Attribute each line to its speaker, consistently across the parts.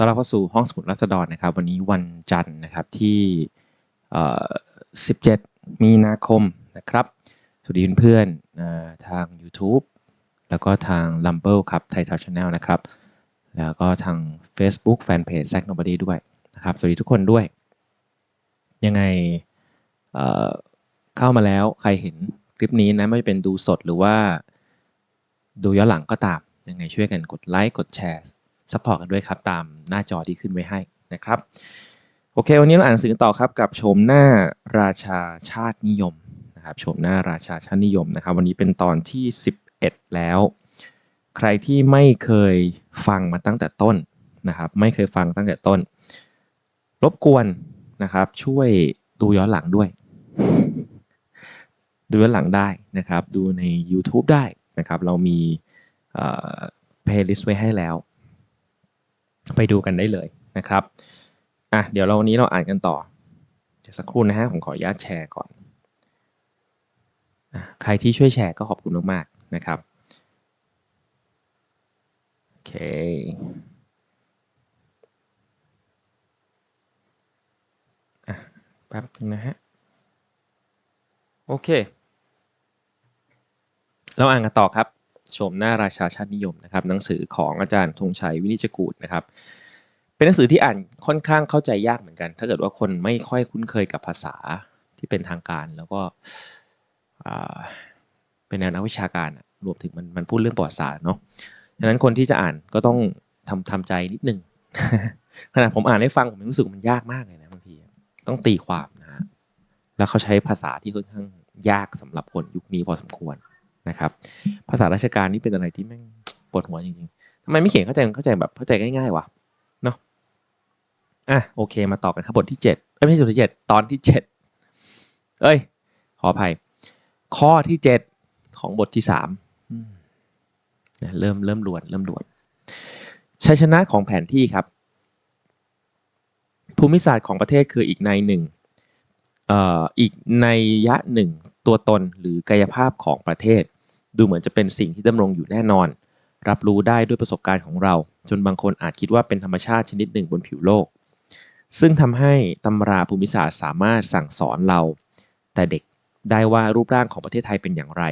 Speaker 1: ต้อนรับเข้าสู่ห้องสมุดรัษฎรนะครับ วันนี้วันจันทร์นะครับที่ 17 มีนาคมนะครับ สวัสดีเพื่อนๆทาง YouTube แล้วก็ทาง l u m b l e ครับไทยทาวชาแนลนะครับ แล้วก็ทาง Facebook Fanpage แซกโนบอดีด้วยนะครับ สวัสดีทุกคนด้วย ยังไงเเข้ามาแล้วใครเห็นคลิปนี้นะไม่ว่าจะเป็นดูสดหรือว่าดูย้อนหลังก็ตามยังไงช่วยกันกดไลค์กดแชร์ ซัพพอร์ตกันด้วยครับ ตามหน้าจอที่ขึ้นไว้ให้นะครับ โอเค วันนี้เราอ่านหนังสือต่อครับกับโฉมหน้าราชาชาตินิยมนะครับโฉมหน้าราชาชาตินิยมนะครับ วันนี้เป็นตอนที่ 11 แล้ว ใครที่ไม่เคยฟังมาตั้งแต่ต้นนะครับ ไม่เคยฟังตั้งแต่ต้น รบกวนนะครับ ช่วยดูย้อนหลังด้วยดูย้อนหลังได้นะครับ ดูใน YouTube ได้นะครับ เรามีเอ่อ playlist ไว้ให้แล้ว ไปดูกันได้เลยนะครับอะเดี๋ยวเราวันนี้เราอ่านกันต่อเดี๋ยวสักครู่นะฮะผมขออนุญาตแชร์ก่อนอใครที่ช่วยแชร์ก็ขอบคุณมากๆนะครับโอเคแป๊บนึงนะฮะโอเค เราอ่านกันต่อครับ ชมหน้าราชาชาตินิยมนะครับหนังสือของอาจารย์ธงชัยวินิจกูดนะครับเป็นหนังสือที่อ่านค่อนข้างเข้าใจยากเหมือนกัน ถ้าเกิดว่าคนไม่ค่อยคุ้นเคยกับภาษาที่เป็นทางการ แล้วก็เป็นแนวนักวิชาการรวมถึงมันมันพูดเรื่องประวัติศาสตร์เนาะฉะนั้นคนที่จะอ่านก็ต้องทำทำใจนิดนึงขนาดผมอ่านให้ฟังผมยังรู้สึกมันยากมากเลยนะบางทีต้องตีความนะฮะแล้วเขาใช้ภาษาที่ค่อนข้างยากสำหรับคนยุคนี้พอสมควร นะครับ ภาษาราชการนี่เป็นอะไรที่แม่งปวดหัวจริงๆทำไมไม่เขียนเข้าใจเข้าใจแบบเข้าใจง่ายๆวะเนาะอะโอเคมาต่อกันครับบทที่เจ็ดเอ้ยไม่ใช่บทที่เจ็ดตอนที่เจ็ดเอ้ย ขออภัย ข้อที่เจ็ดของบทที่สามอืมนะเริ่มเริ่มลวนเริ่มลวนชัยชนะของแผนที่ครับ ภูมิศาสตร์ของประเทศคืออีกในหนึ่งอออีกในยะหนึ่งตัวตนหรือกายภาพของประเทศ ดูเหมือนจะเป็นสิ่งที่ดำรงอยู่แน่นอน รับรู้ได้ด้วยประสบการณ์ของเรา จนบางคนอาจคิดว่าเป็นธรรมชาติชนิดหนึ่งบนผิวโลก ซึ่งทำให้ตำราภูมิศาสตร์สามารถสั่งสอนเรา แต่เด็กได้ว่ารูปร่างของประเทศไทยเป็นอย่างไร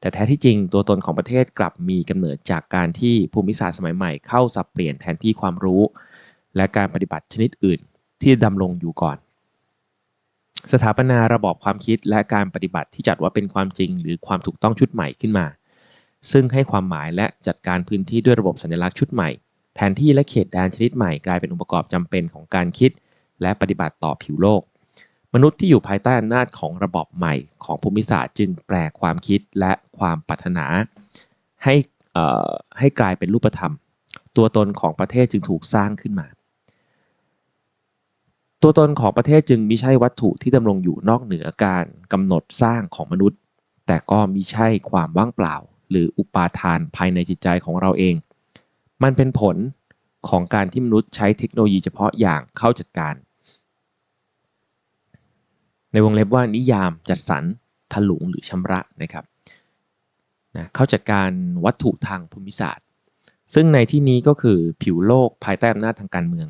Speaker 1: แต่แท้ที่จริงตัวตนของประเทศกลับมีกำเนิดจากการที่ภูมิศาสตร์สมัยใหม่เข้าสับเปลี่ยนแทนที่ความรู้ และการปฏิบัติชนิดอื่น ที่ดำรงอยู่ก่อน สถาปนาระบอบความคิดและการปฏิบัติที่จัดว่าเป็นความจริง หรือความถูกต้องชุดใหม่ขึ้นมา ซึ่งให้ความหมายและจัดการพื้นที่ด้วยระบบสัญลักษณ์ชุดใหม่ แผนที่และเขตแดนชนิดใหม่กลายเป็นองค์ประกอบจำเป็นของการคิด และปฏิบัติต่อผิวโลก มนุษย์ที่อยู่ภายใต้อำนาจของระบอบใหม่ของภูมิศาสตร์จึงแปลความคิดและความปรารถนา ให้ให้กลายเป็นรูปธรรม ตัวตนของประเทศจึงถูกสร้างขึ้นมา ตัวตนของประเทศจึงมิใช่วัตถุที่ดำรงอยู่นอกเหนือการกำหนดสร้างของมนุษย์ แต่ก็มิใช่ความว่างเปล่า หรืออุปาทานภายในจิตใจของเราเอง มันเป็นผลของการที่มนุษย์ใช้เทคโนโลยีเฉพาะอย่างเข้าจัดการ ในวงเล็บว่านิยามจัดสรรถลุงหรือชำระนะครับนะเข้าจัดการวัตถุทางภูมิศาสตร์ ซึ่งในที่นี้ก็คือผิวโลกภายใต้อำนาจทางการเมือง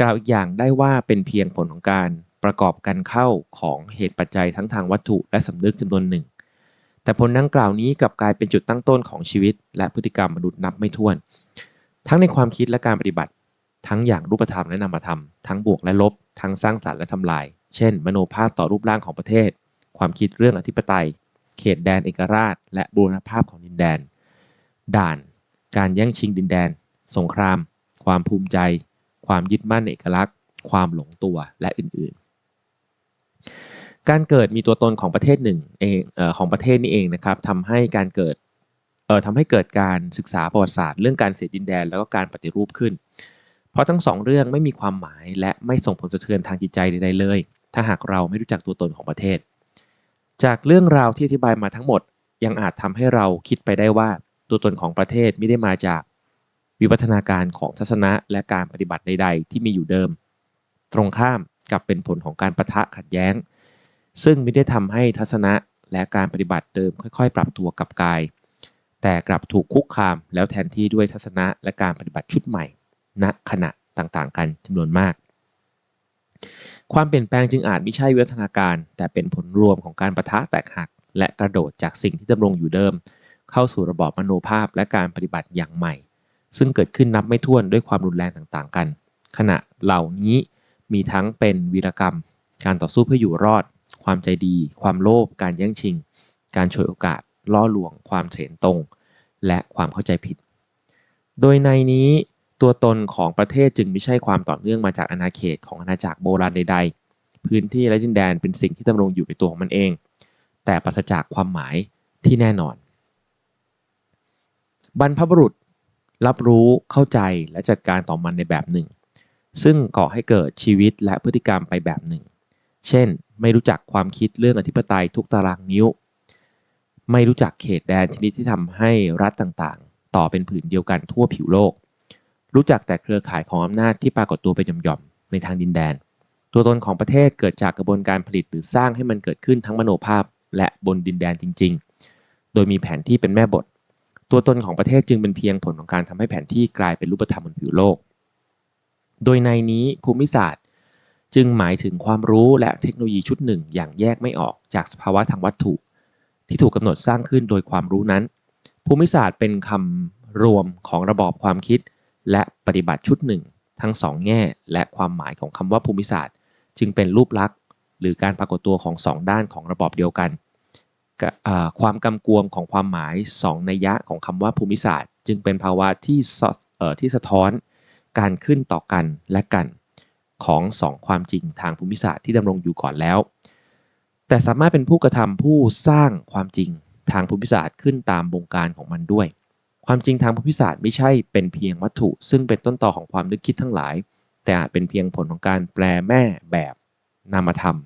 Speaker 1: กล่าวอีกอย่างได้ว่าเป็นเพียงผลของการประกอบกันเข้าของเหตุปัจจัยทั้งทางวัตถุและสำนึกจำนวนหนึ่ง แต่ผลดังกล่าวนี้กลับกลายเป็นจุดตั้งต้นของชีวิต และพฤติกรรมมนุษย์นับไม่ถ้วน ทั้งในความคิดและการปฏิบัติ ทั้งอย่างรูปธรรมและนามธรรม ทั้งบวกและลบ ทั้งสร้างสรรค์และทำลาย เช่น มโนภาพต่อรูปร่างของประเทศ ความคิดเรื่องอธิปไตย เขตแดนเอกราช และบูรณภาพของดินแดน ด่าน การแย่งชิงดินแดน สงคราม ความภูมิใจ ความยึดมั่นเอกลักษณ์ ความหลงตัวและอื่นๆ การเกิดมีตัวตนของประเทศหนึ่งเองเออของประเทศนี้เองนะครับทำให้การเกิดเอ่อทำให้เกิดการศึกษาประวัติศาสตร์เรื่องการเสียดินแดนแล้วก็การปฏิรูปขึ้น เพราะทั้งสองเรื่องไม่มีความหมายและไม่ส่งผลสะเทือนทางจิตใจใดๆเลย ถ้าหากเราไม่รู้จักตัวตนของประเทศ จากเรื่องราวที่อธิบายมาทั้งหมด ยังอาจทำให้เราคิดไปได้ว่าตัวตนของประเทศไม่ได้มาจาก วิวัฒนาการของทัศนะและการปฏิบัติใด ๆ ที่มีอยู่เดิม ตรงข้ามกับเป็นผลของการประทะขัดแย้ง ซึ่งไม่ได้ทำให้ทัศนะและการปฏิบัติเดิมค่อย ๆ ปรับตัวกับกาย แต่กลับถูกคุกคามแล้วแทนที่ด้วยทัศนะและการปฏิบัติชุดใหม่ณขณะต่างๆ กันจำนวนมาก ความเปลี่ยนแปลงจึงอาจไม่ใช่วิวัฒนาการ แต่เป็นผลรวมของการประทะแตกหัก และกระโดดจากสิ่งที่ดำรงอยู่เดิม เข้าสู่ระบอบมโนภาพและการปฏิบัติอย่างใหม่ ซึ่งเกิดขึ้นนับไม่ถ้วนด้วยความรุนแรงต่างๆ กัน ขณะเหล่านี้มีทั้งเป็นวีรกรรม การต่อสู้เพื่ออยู่รอด ความใจดี ความโลภการแย่งชิง การฉวยโอกาส ล่อลวง ความเถนตรง และความเข้าใจผิด โดยในนี้ตัวตนของประเทศจึงไม่ใช่ความต่อเนื่องมาจากอาณาเขตของอาณาจักรโบราณใด ๆ พื้นที่และดินแดนเป็นสิ่งที่ดำรงอยู่ในตัวของมันเอง แต่ปราศจากความหมายที่แน่นอน บรรพบุรุษ รับรู้เข้าใจและจัดการต่อมันในแบบหนึ่ง ซึ่งก่อให้เกิดชีวิตและพฤติกรรมไปแบบหนึ่ง เช่น ไม่รู้จักความคิดเรื่องอธิปไตยทุกตารางนิ้ว ไม่รู้จักเขตแดนชนิดที่ทำให้รัฐต่างๆ ต่อเป็นผืนเดียวกันทั่วผิวโลก รู้จักแต่เครือข่ายของอำนาจที่ปรากฏตัวเป็นหย่อมๆในทางดินแดน ตัวตนของประเทศเกิดจากกระบวนการผลิตหรือสร้างให้มันเกิดขึ้นทั้งมโนภาพและบนดินแดนจริง ๆ โดยมีแผนที่เป็นแม่บท ตัวตนของประเทศจึงเป็นเพียงผลของการทำให้แผนที่กลายเป็นรูปธรรมบนผิวโลก โดยในนี้ภูมิศาสตร์จึงหมายถึงความรู้และเทคโนโลยีชุดหนึ่งอย่างแยกไม่ออกจากสภาวะทางวัตถุ ที่ถูกกำหนดสร้างขึ้นโดยความรู้นั้น ภูมิศาสตร์เป็นคำรวมของระบอบความคิด และปฏิบัติชุดหนึ่ง ทั้งสองแง่และความหมายของคำว่าภูมิศาสตร์ จึงเป็นรูปลักษณ์ หรือการปรากฏตัวของสองด้านของระบอบเดียวกัน ความกำกวมของความหมายสองนัยยะของคำว่าภูมิศาสตร์ จึงเป็นภาวะที่สะที่สะท้อนการขึ้นต่อกันและกันของสองความจริงทางภูมิศาสตร์ที่ดำรงอยู่ก่อนแล้ว แต่สามารถเป็นผู้กระทำผู้สร้างความจริงทางภูมิศาสตร์ขึ้นตามบงการของมันด้วย ความจริงทางภูมิศาสตร์ไม่ใช่เป็นเพียงวัตถุ ซึ่งเป็นต้นต่อของความนึกคิดทั้งหลาย แต่อาจเป็นเพียงผลของการแปลแม่แบบนามธรรม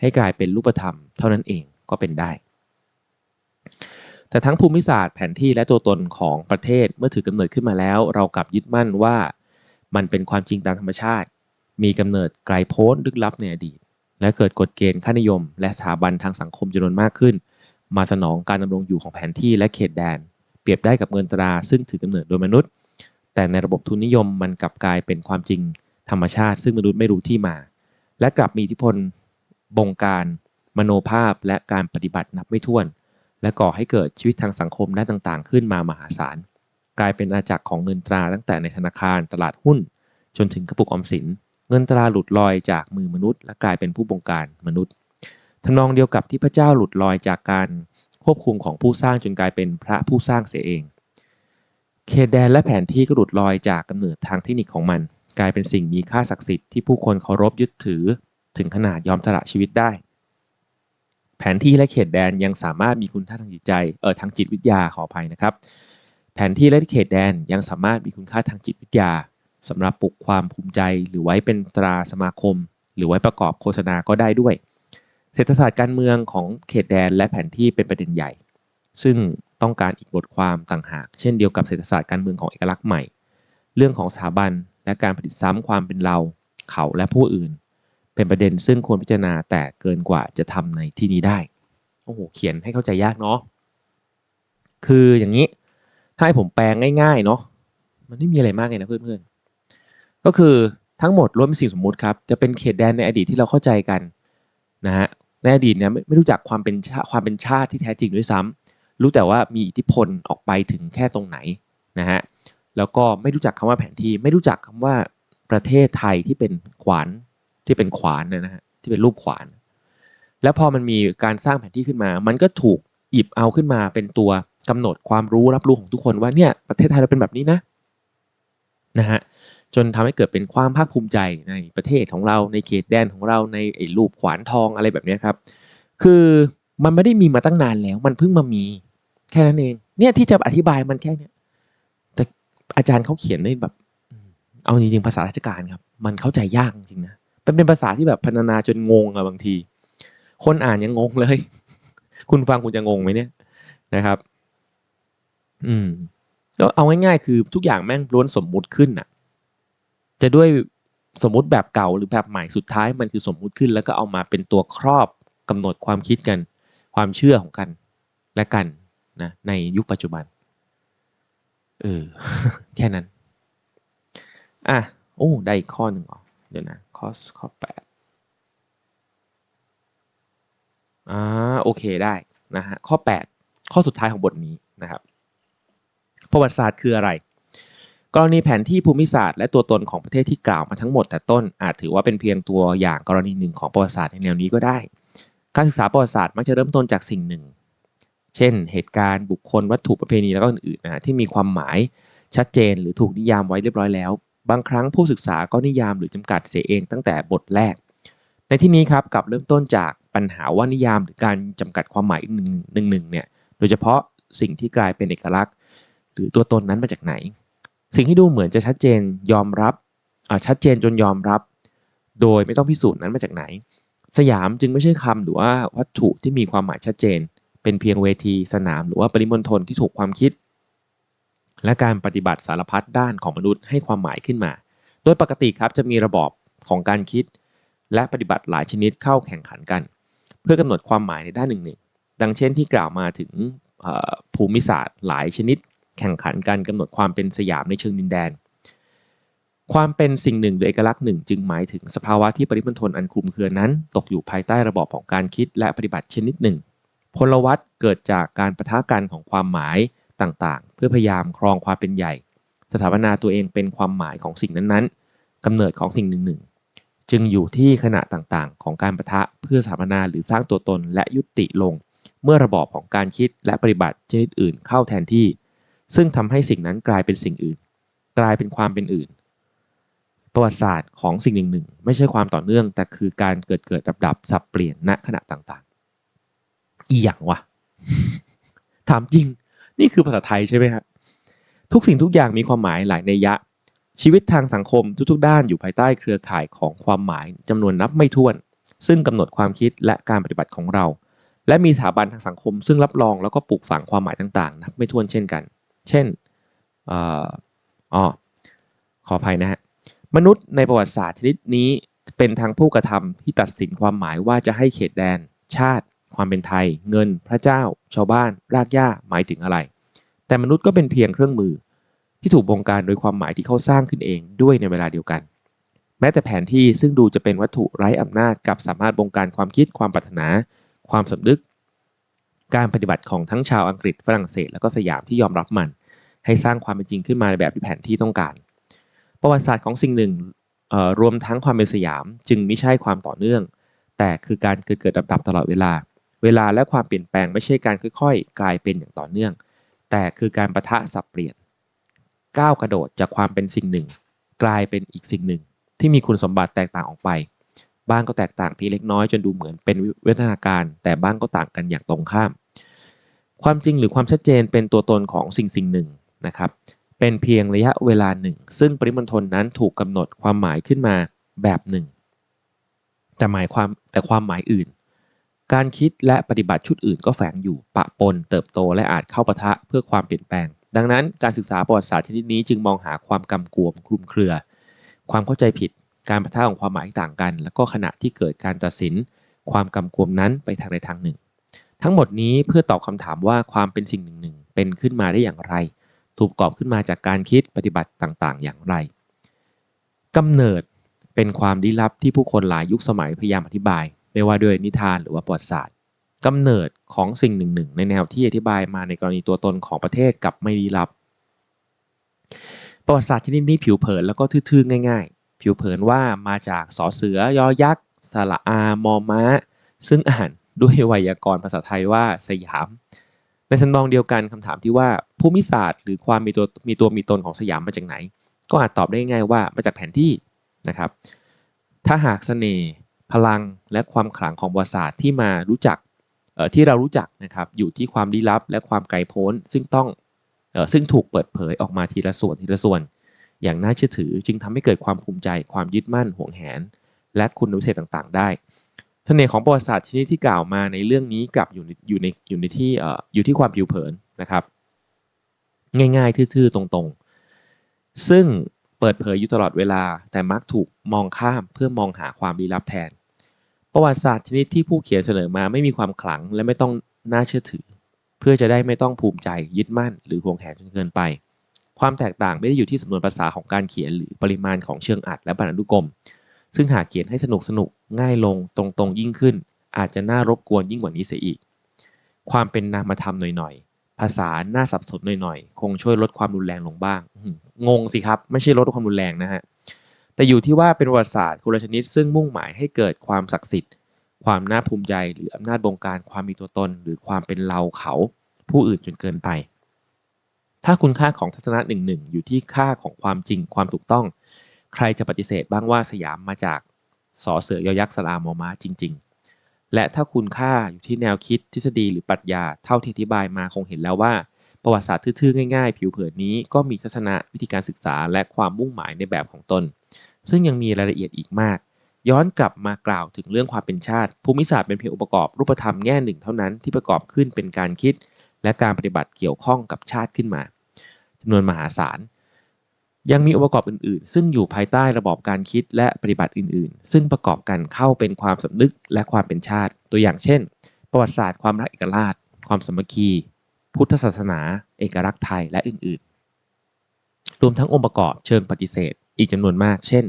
Speaker 1: ให้กลายเป็นรูปธรรม เท่านั้นเองก็เป็นได้ แต่ทั้งภูมิศาสตร์แผนที่และตัวตนของประเทศเมื่อถือกำเนิดขึ้นมาแล้ว เรากลับยึดมั่นว่ามันเป็นความจริงตามธรรมชาติ มีกำเนิดไกลโพ้นลึกลับในอดีต และเกิดกฎเกณฑ์ค่านิยม และสถาบันทางสังคมจำนวนมากขึ้น มาสนองการดำรงอยู่ของแผนที่และเขตแดน เปรียบได้กับเงินตราซึ่งถือกำเนิดโดยมนุษย์ แต่ในระบบทุนนิยมมันกลับกลายเป็นความจริงธรรมชาติ ซึ่งมนุษย์ไม่รู้ที่มา และกลับมีอิทธิพลบงการ มโนภาพและการปฏิบัตินับไม่ถ้วน และก่อให้เกิดชีวิตทางสังคมด้านต่างๆ ขึ้นมามหาศาล กลายเป็นอาณาจักรของเงินตราตั้งแต่ในธนาคารตลาดหุ้น จนถึงกระปุกออมสิน เงินตราหลุดลอยจากมือมนุษย์ และกลายเป็นผู้บงการมนุษย์ทำนองเดียวกับที่พระเจ้าหลุดลอยจากการควบคุมของผู้สร้างจนกลายเป็นพระผู้สร้างเสียเองเขตแดนและแผนที่ก็หลุดลอยจากกำเนิดทางเทคนิคของมัน กลายเป็นสิ่งมีค่าศักดิ์สิทธิ์ที่ผู้คนเคารพยึดถือ ถึงขนาดยอมสละชีวิตได้ แผนที่และเขตแดนยังสามารถมีคุณค่าทางจิตใจเออทางจิตวิทยาขออภัยนะครับ แผนที่และเขตแดนยังสามารถมีคุณค่าทางจิตวิทยาสำหรับปลุกความภูมิใจ หรือไว้เป็นตราสมาคม หรือไว้ประกอบโฆษณาก็ได้ด้วย เศรษฐศาสตร์การเมืองของเขตแดนและแผนที่เป็นประเด็นใหญ่ ซึ่งต้องการอีกบทความต่างหาก เช่นเดียวกับเศรษฐศาสตร์การเมืองของเอกลักษณ์ใหม่ เรื่องของสถาบันและการผลิตซ้ำความเป็นเรา เขาและผู้อื่น เป็นประเด็นซึ่งควรพิจารณาแต่เกินกว่าจะทำในที่นี้ได้ โอ้โห เขียนให้เข้าใจยากเนาะ คืออย่างนี้ถ้าให้ผมแปลงง่ายๆเนาะ มันไม่มีอะไรมากเลยนะเพื่อนๆ ก็คือทั้งหมดล้วนเป็นสิ่งสมมุติครับ จะเป็นเขตแดนในอดีตที่เราเข้าใจกันนะฮะ ในอดีตเนี่ยไม่รู้จักความเป็นชาความเป็นชาติที่แท้จริงด้วยซ้ำรู้แต่ว่ามีอิทธิพลออกไปถึงแค่ตรงไหนนะฮะ แล้วก็ไม่รู้จักคำว่าแผนที่ ไม่รู้จักคำว่าประเทศไทยที่เป็นขวาน ที่เป็นขวานนะฮะที่เป็นรูปขวาน แล้วพอมันมีการสร้างแผนที่ขึ้นมา มันก็ถูกหยิบเอาขึ้นมาเป็นตัวกำหนดความรู้รับรู้ของทุกคนว่าเนี่ยประเทศไทยเราเป็นแบบนี้นะนะฮะจนทำให้เกิดเป็นความภาคภูมิใจในประเทศของเราในเขตแดนของเราในไอ้รูปขวานทองอะไรแบบนี้ครับ คือมันไม่ได้มีมาตั้งนานแล้ว มันเพิ่งมามี แค่นั้นเอง เนี่ยที่จะอธิบายมันแค่เนี้ยแต่อาจารย์เขาเขียนได้แบบ เอาจริงๆภาษาราชการครับ มันเข้าใจยากจริงนะ มันเป็นภาษาที่แบบพรรณนาจนงงอะบางที คนอ่านยังงงเลย คุณฟังคุณจะงงไหมเนี่ยนะครับ อืมก็เอาง่ายๆคือทุกอย่างแม่งล้วนสมมุติขึ้นน่ะจะด้วยสมมุติแบบเก่าหรือแบบใหม่สุดท้ายมันคือสมมุติขึ้น แล้วก็เอามาเป็นตัวครอบกำหนดความคิดกัน ความเชื่อของกันและกันนะในยุคปัจจุบันเออแค่นั้น อะโอ้ได้อีกข้อหนึ่งเหรอ เดี๋ยวนะข้อข้อแปดอ่าโอเคได้นะฮะข้อ 8 ข้อสุดท้ายของบทนี้นะครับ ประวัติศาสตร์คืออะไร กรณีแผนที่ภูมิศาสตร์และตัวตนของประเทศที่กล่าวมาทั้งหมดแต่ต้นอาจถือว่าเป็นเพียงตัวอย่างกรณีหนึ่งของประวัติศาสตร์ในแนวนี้ก็ได้ การศึกษาประวัติศาสตร์มักจะเริ่มต้นจากสิ่งหนึ่ง เช่น เหตุการณ์บุคคลวัตถุประเพณีแล้วก็อื่นๆนะที่มีความหมายชัดเจนหรือถูกนิยามไว้เรียบร้อยแล้ว บางครั้งผู้ศึกษาก็นิยามหรือจำกัดเสียเองตั้งแต่บทแรก ในที่นี้ครับกลับเริ่มต้นจากปัญหาว่านิยามหรือการจำกัดความหมายหนึ่งหนึ่งหนึ่งเนี่ยโดยเฉพาะสิ่งที่กลายเป็นเอกลักษณ์ หรือตัวตนนั้นมาจากไหน สิ่งที่ดูเหมือนจะชัดเจนยอมรับชัดเจนจนยอมรับ โดยไม่ต้องพิสูจน์นั้นมาจากไหน สยามจึงไม่ใช่คำหรือว่าวัตถุที่มีความหมายชัดเจน เป็นเพียงเวทีสนาม หรือว่าปริมณฑลที่ถูกความคิด และการปฏิบัติสารพัดด้านของมนุษย์ให้ความหมายขึ้นมา โดยปกติครับจะมีระบอบของการคิด และปฏิบัติหลายชนิดเข้าแข่งขันกัน เพื่อกำหนดความหมายในด้านหนึ่งหนึ่งดังเช่นที่กล่าวมาถึงภูมิศาสตร์หลายชนิด แข่งขันการกำหนดความเป็นสยามในเชิงดินแดน ความเป็นสิ่งหนึ่งหรือเอกลักษณ์หนึ่งจึงหมายถึงสภาวะที่ปริมณฑลอันคลุมเครือนั้น ตกอยู่ภายใต้ระบอบของการคิดและปฏิบัติชนิดหนึ่ง พลวัตเกิดจากการประทะกันของความหมาย ต่างๆ เพื่อพยายามครองความเป็นใหญ่ สถาปนาตัวเองเป็นความหมายของสิ่งนั้นๆกำเนิดของสิ่งหนึ่งหนึ่งจึงอยู่ที่ขณะต่างๆ ของการประทะเพื่อสถาปนาหรือสร้างตัวตนและยุติลง เมื่อระบอบของการคิดและปฏิบัติชนิดอื่นเข้าแทนที่ ซึ่งทำให้สิ่งนั้นกลายเป็นสิ่งอื่น กลายเป็นความเป็นอื่น ประวัติศาสตร์ของสิ่งหนึ่งหนึ่งไม่ใช่ความต่อเนื่อง แต่คือการเกิดเกิดดับดับสับเปลี่ยนณขณะต่างๆ อีอย่างวะถามจริง นี่คือภาษาไทยใช่ไหมครับทุกสิ่งทุกอย่างมีความหมายหลายในยะ ชีวิตทางสังคมทุกๆ ด้านอยู่ภายใต้เครือข่ายของความหมายจำนวนนับไม่ถ้วน ซึ่งกำหนดความคิดและการปฏิบัติของเรา และมีสถาบันทางสังคม ซึ่งรับรองแล้วก็ปลูกฝังความหมายต่างๆนับไม่ถ้วนเช่นกัน เช่นอ๋อขออภัยนะฮะมนุษย์ในประวัติศาสตร์ชนิดนี้เป็นทางผู้กระทำที่ตัดสินความหมายว่าจะให้เขตแดน ชาติ ความเป็นไทย เงิน พระเจ้า ชาวบ้าน รากหญ้าหมายถึงอะไร แต่มนุษย์ก็เป็นเพียงเครื่องมือ ที่ถูกบงการโดยความหมายที่เขาสร้างขึ้นเองด้วยในเวลาเดียวกัน แม้แต่แผนที่ซึ่งดูจะเป็นวัตถุไร้อำนาจกับสามารถบงการความคิดความปรารถนา ความสำนึก การปฏิบัติของทั้งชาวอังกฤษฝรั่งเศส และก็สยามที่ยอมรับมัน ให้สร้างความเป็นจริงขึ้นมาในแบบที่แผนที่ต้องการ ประวัติศาสตร์ของสิ่งหนึ่งรวมทั้งความเป็นสยามจึงไม่ใช่ความต่อเนื่อง แต่คือการเกิดเกิดดับดับตลอดเวลา เวลาและความเปลี่ยนแปลงไม่ใช่การค่อยๆ กลายเป็นอย่างต่อเนื่อง แต่คือการประทะสับเปลี่ยน ก้าวกระโดดจากความเป็นสิ่งหนึ่ง กลายเป็นอีกสิ่งหนึ่ง ที่มีคุณสมบัติแตกต่างออกไป บ้างก็แตกต่างเพียงเล็กน้อยจนดูเหมือนเป็นวิวัฒนาการ แต่บ้างก็ต่างกันอย่างตรงข้าม ความจริงหรือความชัดเจนเป็นตัวตนของสิ่งสิ่งหนึ่งนะครับ เป็นเพียงระยะเวลาหนึ่ง ซึ่งปริมณฑลนั้นถูกกำหนดความหมายขึ้นมาแบบหนึ่ง แต่หมายความแต่ความหมายอื่น การคิดและปฏิบัติชุดอื่นก็แฝงอยู่ปะปนเติบโตและอาจเข้าปะทะเพื่อความเปลี่ยนแปลง ดังนั้นการศึกษาประวัติศาสตร์ชนิดนี้จึงมองหาความกำกวมคลุมเครือ ความเข้าใจผิด การปะทะของความหมายต่างกัน และก็ขณะที่เกิดการตัดสิน ความกำกวมนั้นไปทางใดทางหนึ่ง ทั้งหมดนี้เพื่อตอบคำถามว่าความเป็นสิ่งหนึ่งหนึ่งเป็นขึ้นมาได้อย่างไร ถูกกอบขึ้นมาจากการคิดปฏิบัติต่างๆ อย่างไรกำเนิดเป็นความลี้ลับที่ผู้คนหลายยุคสมัยพยายามอธิบาย ไม่ว่าด้วยนิทานหรือว่าประวัติศาสตร์กำเนิดของสิ่งหนึ่งหนึ่งในแนวที่อธิบายมาในกรณีตัวตนของประเทศกับไม่ลี้ลับ ประวัติศาสตร์ชนิดนี้ผิวเผินแล้วก็ทื่อๆง่าย ๆ ผิวเผินว่ามาจากสอเสือยอยักษ์สระอามอม้า ซึ่งอ่านด้วยไวยากรณ์ภาษาไทยว่าสยาม ในทันมองเดียวกันคำถามที่ว่าภูมิศาสตร์ หรือความมีตัวมีตัวมีตนของสยามมาจากไหน ก็อาจตอบได้ง่ายว่ามาจากแผนที่นะครับ ถ้าหากสเสน่ห์ พลังและความขลังของประวัติศาสตร์ที่มารู้จักที่เรารู้จักนะครับอยู่ที่ความลี้ลับและความไกลโพ้น ซึ่งต้องซึ่งถูกเปิดเผยออกมาทีละส่วนทีละส่วน อย่างน่าเชื่อถือจึงทำให้เกิดความภูมิใจ ความยึดมั่นห่วงแหน และคุณวิเศษต่างๆ ได้เสน่ห์ของประวัติศาสตร์ชนิดที่กล่าวมาในเรื่องนี้กลับอยู่ในอยู่ในอยู่ในที่อยู่ที่ความผิวเผินนะครับ ง่ายๆ ทื่อๆ ตรงๆ ซึ่ง เปิดเผยอยู่ตลอดเวลา แต่มักถูกมองข้ามเพื่อมองหาความลี้ลับแทน ประวัติศาสตร์ชนิดที่ผู้เขียนเสนอมาไม่มีความขลังและไม่ต้องน่าเชื่อถือ เพื่อจะได้ไม่ต้องภูมิใจยึดมั่น หรือห่วงแหนจนเกินไป ความแตกต่างไม่ได้อยู่ที่สำนวนภาษาของการเขียนหรือปริมาณของเชิงอัดและบรรณานุกรม ซึ่งหากเขียนให้สนุกสนุกง่ายลงตรงๆยิ่งขึ้น อาจจะน่ารบกวนยิ่งกว่านี้เสียอีก ความเป็นนามธรรมหน่อยๆภาษาน่าสับสนหน่อยๆ คงช่วยลดความรุนแรงลงบ้าง งงสิครับ ไม่ใช่ลดความรุนแรงนะฮะ แต่อยู่ที่ว่าเป็นประวัติศาสตร์คนละชนิด ซึ่งมุ่งหมายให้เกิดความศักดิ์สิทธิ์ ความน่าภูมิใจ หรืออำนาจบงการ ความมีตัวตน หรือความเป็นเราเขาผู้อื่นจนเกินไป ถ้าคุณค่าของทัศนะหนึ่งหนึ่งอยู่ที่ค่าของความจริงความถูกต้อง ใครจะปฏิเสธบ้างว่าสยามมาจากสอเสือยอยักษ์สลามอม้าจริง ๆ และถ้าคุณค่าอยู่ที่แนวคิดทฤษฎีหรือปรัชญาเท่าที่อธิบายมาคงเห็นแล้วว่า ประวัติศาสตร์ทื่อๆง่ายๆ ผิวเผินนี้ก็มีทัศนะวิธีการศึกษาและความมุ่งหมายในแบบของตน ซึ่งยังมีรายละเอียดอีกมาก ย้อนกลับมากล่าวถึงเรื่องความเป็นชาติ ภูมิศาสตร์เป็นเพียงองค์ประกอบรูปธรรมแง่หนึ่งเท่านั้นที่ประกอบขึ้นเป็นการคิด และการปฏิบัติเกี่ยวข้องกับชาติขึ้นมาจำนวนมหาศาลยังมีองค์ประกอบอื่นๆ ซึ่งอยู่ภายใต้ระบอบการคิดและปฏิบัติอื่นๆ ซึ่งประกอบกันเข้าเป็นความสำนึกและความเป็นชาติ ตัวอย่างเช่น ประวัติศาสตร์ความรักเอกราช ความสามัคคี พุทธศาสนา เอกลักษณ์ไทยและอื่นๆ รวมทั้งองค์ประกอบเชิงปฏิเสธ อีกจำนวนมาก เช่น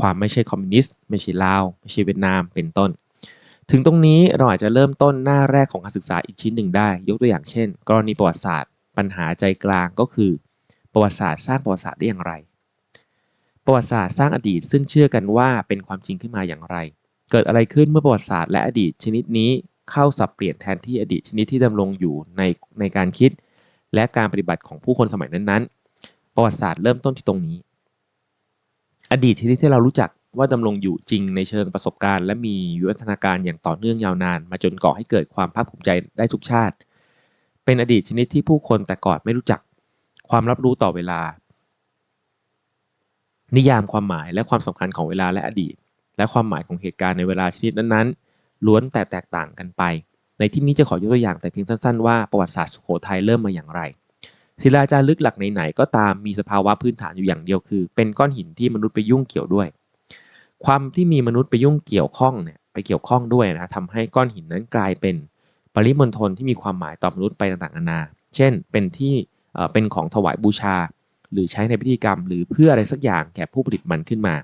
Speaker 1: ความไม่ใช่คอมมิวนิสต์ไม่ใช่ลาว ไม่ใช่เวียดนามเป็นต้น ถึงตรงนี้เราอาจจะเริ่มต้นหน้าแรกของการศึกษาอีกชิ้นหนึ่งได้ ยกตัวอย่างเช่น กรณีประวัติศาสตร์ ปัญหาใจกลางก็คือ ประวัติศาสตร์สร้างประวัติศาสตร์ได้อย่างไร ประวัติศาสตร์สร้างอดีต ซึ่งเชื่อกันว่าเป็นความจริงขึ้นมาอย่างไร เกิดอะไรขึ้นเมื่อประวัติศาสตร์และอดีตชนิดนี้ เข้าสับเปลี่ยนแทนที่อดีตชนิดที่ดำรงอยู่ในในการคิด และการปฏิบัติของผู้คนสมัยนั้นๆ ประวัติศาสตร์เริ่มต้นที่ตรงนี้ อดีตชนิดที่เรารู้จักว่าดำรงอยู่จริงในเชิงประสบการณ์ และมีวิวัฒนาการอย่างต่อเนื่องยาวนาน มาจนก่อให้เกิดความภาคภูมิใจได้ทุกชาติ เป็นอดีตชนิดที่ผู้คนแต่ก่อนไม่รู้จัก ความรับรู้ต่อเวลา นิยามความหมายและความสำคัญของเวลาและอดีต และความหมายของเหตุการณ์ในเวลาชนิดนั้นๆ ล้วนแต่แตกต่างกันไป ในที่นี้จะขอยกตัวอย่างแต่เพียงสั้นๆว่าประวัติศาสตร์สุโขทัยเริ่มมาอย่างไร ศิลาจารึกหลักไหนๆก็ตามมีสภาวะพื้นฐานอยู่อย่างเดียวคือ เป็นก้อนหินที่มนุษย์ไปยุ่งเกี่ยวด้วย ความที่มีมนุษย์ไปยุ่งเกี่ยวข้องเนี่ยไปเกี่ยวข้องด้วยนะทำให้ก้อนหินนั้นกลายเป็นปริมณฑลที่มีความหมายต่อมนุษย์ไปต่างๆนานา เช่น เป็นที่เป็นของถวายบูชา หรือใช้ในพิธีกรรม หรือเพื่ออะไรสักอย่างแก่ผู้ผลิตมันขึ้นมา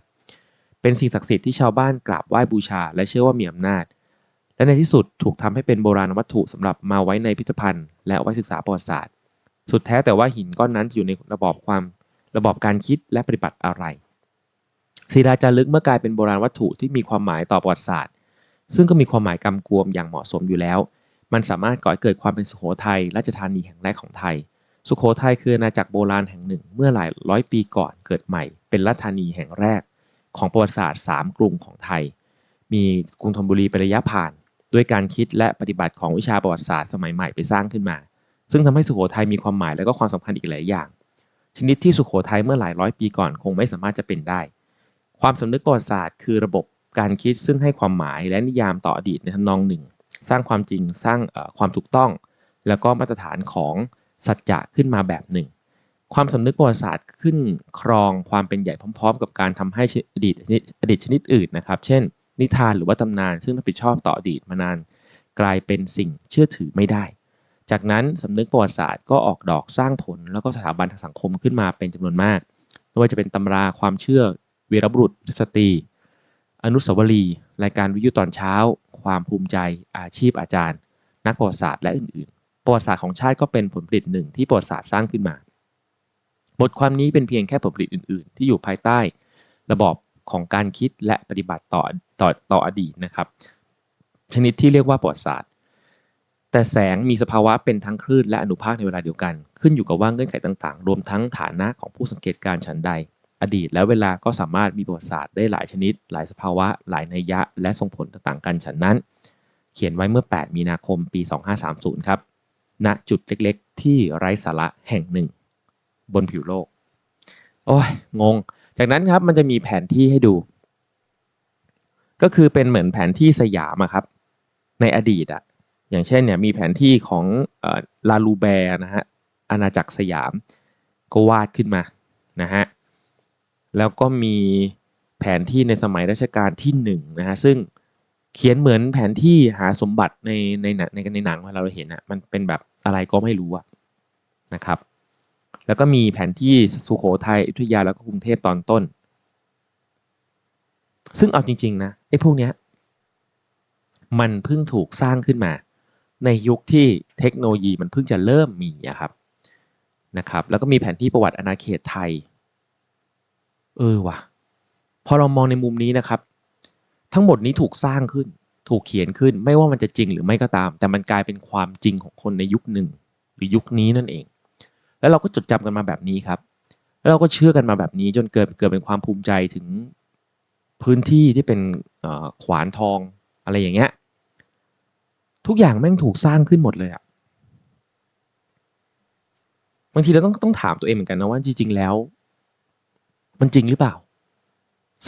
Speaker 1: เป็นสิ่งศักดิ์สิทธิ์ที่ชาวบ้านกราบไหว้บูชา และเชื่อว่ามีอำนาจ และในที่สุดถูกทำให้เป็นโบราณวัตถุสำหรับมาไว้ในพิพิธภัณฑ์ และไว้ศึกษาประวัติศาสตร์ สุดแท้แต่ว่าหินก้อนนั้นจะอยู่ในระบอบความระบอบการคิดและปฏิบัติอะไรศิลาจารึกเมื่อกลายเป็นโบราณวัตถุที่มีความหมายต่อประวัติศาสตร์ ซึ่งก็มีความหมายกำกวมอย่างเหมาะสมอยู่แล้ว มันสามารถก่อให้เกิดความเป็นสุโขทัยราชธานีแห่งแรกของไทย สุโขทัยคืออาณาจักรโบราณแห่งหนึ่ง เมื่อหลายร้อยปีก่อนเกิดใหม่ เป็นราชธานีแห่งแรก ของประวัติศาสตร์สามกรุงของไทย มีกรุงธนบุรีเป็นระยะผ่าน ด้วยการคิดและปฏิบัติของวิชาประวัติศาสตร์สมัยใหม่ไปสร้างขึ้นมา ซึ่งทำให้สุโขทัยมีความหมายและก็ความสำคัญอีกหลายอย่าง ชนิดที่สุโขทัยเมื่อหลายร้อยปีก่อนคงไม่สามารถจะเป็นได้ ความสำนึกประวัติศาสตร์ คือระบบการคิดซึ่งให้ความหมายและนิยามต่ออดีตในทำนองหนึ่ง สร้างความจริงสร้างความถูกต้อง แล้วก็มาตรฐานของสัจจะขึ้นมาแบบหนึ่ง ความสำนึกประวัติศาสตร์ขึ้นครองความเป็นใหญ่พร้อม ๆ กับการทำให้อดีตอดีตชนิดอื่นนะครับ เช่น นิทานหรือว่าตำนาน ซึ่งรับผิดชอบต่ออดีตมานาน กลายเป็นสิ่งเชื่อถือไม่ได้ จากนั้นสำนึกประวัติศาสตร์ก็ออกดอกสร้างผล แล้วก็สถาบันทางสังคมขึ้นมาเป็นจำนวนมากไม่ว่าจะเป็นตำราความเชื่อวีรบุรุษสตรี อนุสาวรีย์รายการวิทยุตอนเช้า ความภูมิใจ อาชีพอาจารย์ นักประวัติศาสตร์และอื่นๆ ประวัติศาสตร์ของชาติก็เป็นผลผลิตหนึ่งที่ประวัติศาสตร์สร้างขึ้นมา บทความนี้เป็นเพียงแค่ผลผลิตอื่นๆ ที่อยู่ภายใต้ ระบอบ ของการคิดและปฏิบัติต่อต่อต่ออดีตนะครับ ชนิดที่เรียกว่าประวัติศาสตร์ แต่แสงมีสภาวะเป็นทั้งคลื่นและอนุภาคในเวลาเดียวกัน ขึ้นอยู่กับว่าเงื่อนไขต่างๆ รวมทั้งฐานะของผู้สังเกตการณ์ฉันใด อดีตและเวลาก็สามารถมีประวัติศาสตร์ได้หลายชนิด หลายสภาวะ หลายนัยยะ และส่งผลต่างๆกันฉันนั้น เขียนไว้เมื่อ 8 มีนาคม ปี 2530 ครับณจุดเล็กๆ ที่ไร้สาระแห่งหนึ่ง บนผิวโลก โอ้ยงง จากนั้นครับมันจะมีแผนที่ให้ดู ก็คือเป็นเหมือนแผนที่สยามอะครับ ในอดีตอะอย่างเช่นเนี่ยมีแผนที่ของอลาลูแบร์นะฮะอาณาจักรสยามก็วาดขึ้นมานะฮะแล้วก็มีแผนที่ในสมัยรัชกาลที่หนึ่งนะฮะซึ่งเขียนเหมือนแผนที่หาสมบัติในในในในหนังเวลาเราเห็นอะมันเป็นแบบอะไรก็ไม่รู้อะนะครับ แล้วก็มีแผนที่สุโขทัยอยุธยาแล้วก็กรุงเทพตอนต้น ซึ่งเอาจริง ๆ นะไอ้พวกเนี้ยมันเพิ่งถูกสร้างขึ้นมา ในยุคที่เทคโนโลยีมันเพิ่งจะเริ่มมีอะครับนะครับ แล้วก็มีแผนที่ประวัติอาณาเขตไทย เออว่ะ พอเรามองในมุมนี้นะครับ ทั้งหมดนี้ถูกสร้างขึ้น ถูกเขียนขึ้น ไม่ว่ามันจะจริงหรือไม่ก็ตาม แต่มันกลายเป็นความจริงของคนในยุคหนึ่ง หรือยุคนี้นั่นเอง แล้วเราก็จดจำกันมาแบบนี้ครับ แล้วเราก็เชื่อกันมาแบบนี้จนเกิดเกิดเป็นความภูมิใจถึงพื้นที่ที่เป็นขวานทองอะไรอย่างเงี้ยทุกอย่างแม่งถูกสร้างขึ้นหมดเลยอะบางทีเราต้องต้องถามตัวเองเหมือนกันนะว่าจริง ๆ แล้ว มันจริงหรือเปล่า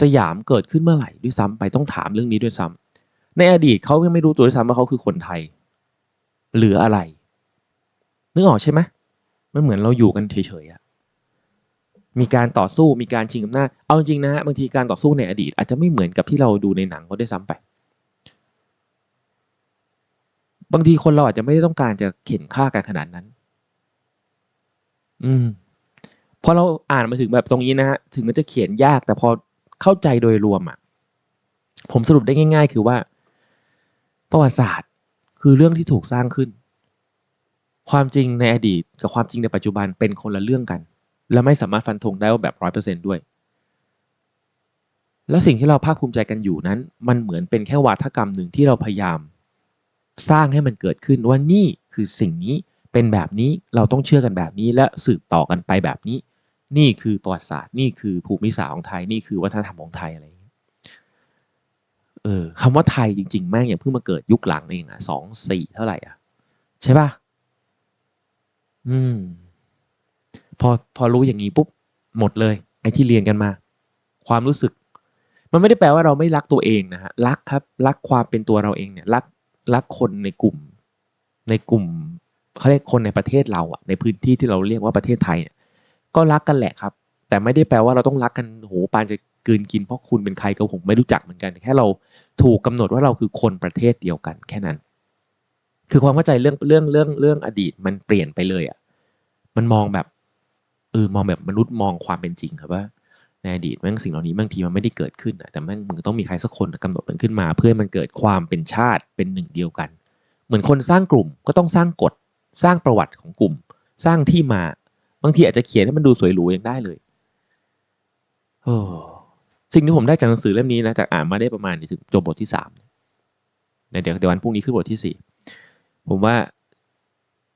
Speaker 1: สยามเกิดขึ้นเมื่อไหร่ด้วยซ้ำไปต้องถามเรื่องนี้ด้วยซ้ำในอดีตเขายังไม่รู้ตัวด้วยซ้ำว่าเขาคือคนไทย หรืออะไร นึกออกใช่ไหม มันเหมือนเราอยู่กันเฉยๆอะมีการต่อสู้มีการชิงอำนาจเอาจริงๆนะฮะบางทีการต่อสู้ในอดีต อาจจะไม่เหมือนกับที่เราดูในหนังเขาด้ซ้ำไป บางทีคนเราอาจจะไม่ได้ต้องการจะเข็นฆ่ากันขนาดนั้น อืมพอเราอ่านมาถึงแบบตรงนี้นะฮะถึงมันจะเขียนยาก แต่พอเข้าใจโดยรวมอะ ผมสรุปได้ง่าย ๆ คือว่า ประวัติศาสตร์คือเรื่องที่ถูกสร้างขึ้น ความจริงในอดีตกับความจริงในปัจจุบันเป็นคนละเรื่องกัน และไม่สามารถฟันธงได้ว่าแบบร้อยเปอร์เซนด้วย แล้วสิ่งที่เราภาคภูมิใจกันอยู่นั้น มันเหมือนเป็นแค่วาทกรรมหนึ่งที่เราพยายาม สร้างให้มันเกิดขึ้นว่านี่คือสิ่งนี้เป็นแบบนี้เราต้องเชื่อกันแบบนี้และสืบต่อกันไปแบบนี้ นี่คือประวัติศาสตร์ นี่คือภูมิศาสตร์ของไทยนี่คือวัฒนธรรมของไทยอะไรอย่างเงี้เออคำว่าไทยจริง ๆ แม่งอย่างเพิ่งมาเกิดยุคหลังเองอะสองสี่เท่าไหร่อะใช่ป่ะ อืม พอพอรู้อย่างนี้ปุ๊บหมดเลย ไอ้ที่เรียนกันมา ความรู้สึก มันไม่ได้แปลว่าเราไม่รักตัวเองนะฮะรักครับ รักความเป็นตัวเราเองเนี่ย รักรักคนในกลุ่ม ในกลุ่มเขาเรียกคนในประเทศเราอะในพื้นที่ที่เราเรียกว่าประเทศไทยเนี่ยก็รักกันแหละครับ แต่ไม่ได้แปลว่าเราต้องรักกันโหปานจะกืนกินเพราะคุณเป็นใครก็ผมไม่รู้จักเหมือนกัน แค่เราถูกกำหนดว่าเราคือคนประเทศเดียวกันแค่นั้น คือความเข้าใจเรื่องเรื่องเรื่องเรื่องอดีตมันเปลี่ยนไปเลยอะมันมองแบบเออมองแบบมนุษย์มองความเป็นจริงครับว่าในอดีตแม่งสิ่งเหล่านี้บางทีมันไม่ได้เกิดขึ้นแต่แม่งมึงต้องมีใครสักคนกำหนดมันขึ้นมา เพื่อมันเกิดความเป็นชาติเป็นหนึ่งเดียวกัน เหมือนคนสร้างกลุ่มก็ต้องสร้างกฎสร้างประวัติของกลุ่ม สร้างที่มา บางทีอาจจะเขียนให้มันดูสวยหรูยังได้เลยโอ้สิ่งที่ผมได้จากหนังสือเล่มนี้นะจากอ่านมาได้ประมาณถึงจบบทที่สามในเดี๋ยวเดี๋ยววันพรุ่งนี้ขึ้นบทที่สี่ ผมว่า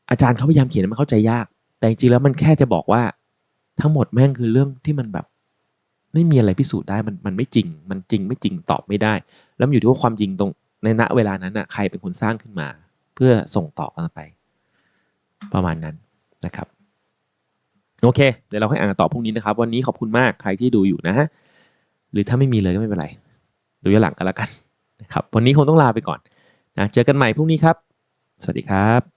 Speaker 1: อาจารย์เขาพยายามเขียนให้มันเข้าใจยาก แต่จริงๆแล้วมันแค่จะบอกว่า ทั้งหมดแม่งคือเรื่องที่มันแบบ ไม่มีอะไรพิสูจน์ได้มันมันไม่จริง มันจริงไม่จริงตอบไม่ได้ แล้วมันอยู่ที่ว่าความจริงตรงในณเวลานั้นน่ะใครเป็นคนสร้างขึ้นมา เพื่อส่งต่อกันไป ประมาณนั้นนะครับโอเค เดี๋ยวเราให้อ่านกันต่อพรุ่งนี้นะครับ วันนี้ขอบคุณมากใครที่ดูอยู่นะฮะหรือถ้าไม่มีเลยก็ไม่เป็นไร ดูย้อนหลังกันแล้วกันนะครับวันนี้คงต้องลาไปก่อนนะเจอกันใหม่พรุ่งนี้ครับ สวัสดีครับ